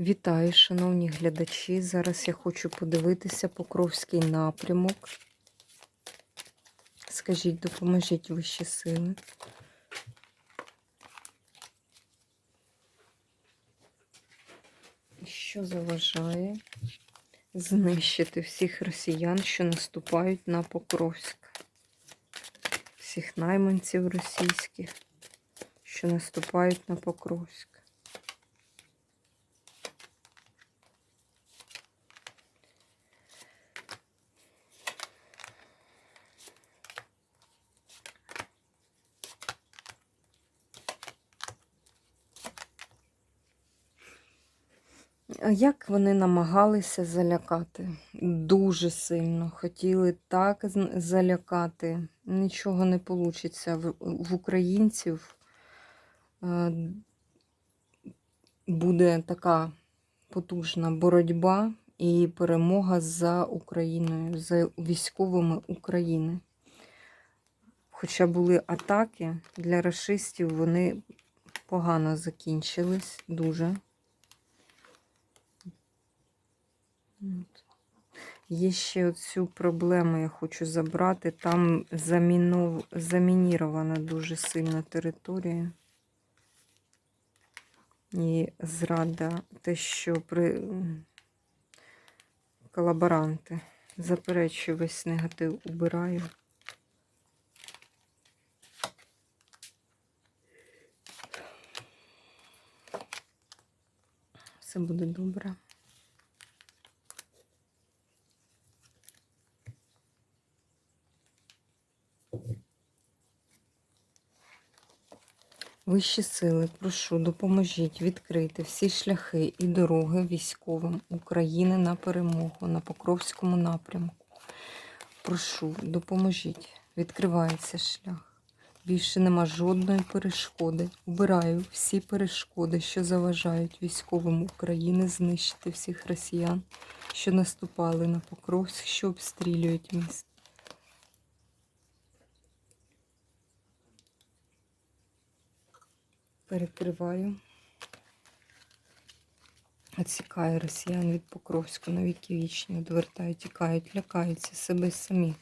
Вітаю, шановні глядачі. Зараз я хочу подивитися Покровський напрямок. Скажіть, допоможіть вищі сили. Що заважає знищити всіх росіян, що наступають на Покровськ? Всіх найманців російських, що наступають на Покровськ. Як вони намагалися залякати? Дуже сильно хотіли так залякати. Нічого не вийде. В, українців е, буде така потужна боротьба і перемога за Україною, за військовими України. Хоча були атаки для расистів, вони погано закінчились дуже. Є ще цю проблему, я хочу забрати. Там замінов... замінірована дуже сильна територія. І зрада, те, що при колаборанти. Заперечую весь негатив, убираю. Все буде добре. Вищі сили, прошу, допоможіть відкрити всі шляхи і дороги військовим України на перемогу на Покровському напрямку. Прошу, допоможіть. Відкривається шлях. Більше нема жодної перешкоди. Убираю всі перешкоди, що заважають військовим України знищити всіх росіян, що наступали на Покровськ, що обстрілюють місто. Перекриваю. Оцікаю росіян від Покровську на віки вічні, одвертають, тікають, лякаються себе самі,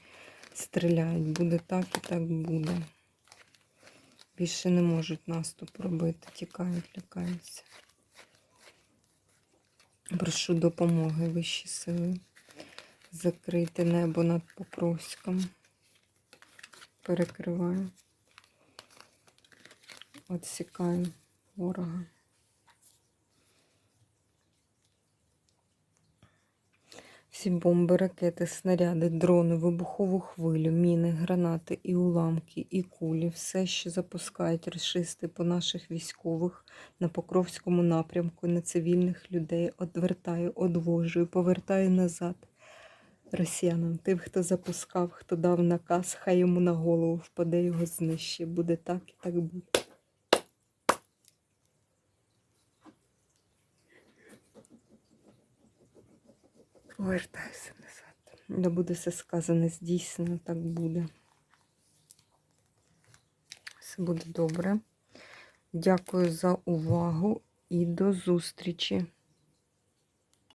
стріляють. Буде так і так буде. Більше не можуть наступ робити, тікають, лякаються. Прошу допомоги вищі сили. Закрити небо над Покровськом. Перекриваю. Отсікаю ворога. Всі бомби, ракети, снаряди, дрони, вибухову хвилю, міни, гранати і уламки, і кулі, все, що запускають рашисти по наших військових на Покровському напрямку, на цивільних людей, одвертаю, одвожу і повертаю назад. Росіянам, тим, хто запускав, хто дав наказ, хай йому на голову впаде його знищить. Буде так і так буде. Повертаюся назад. Да буде все сказане, здійснено, так буде. Все буде добре. Дякую за увагу і до зустрічі!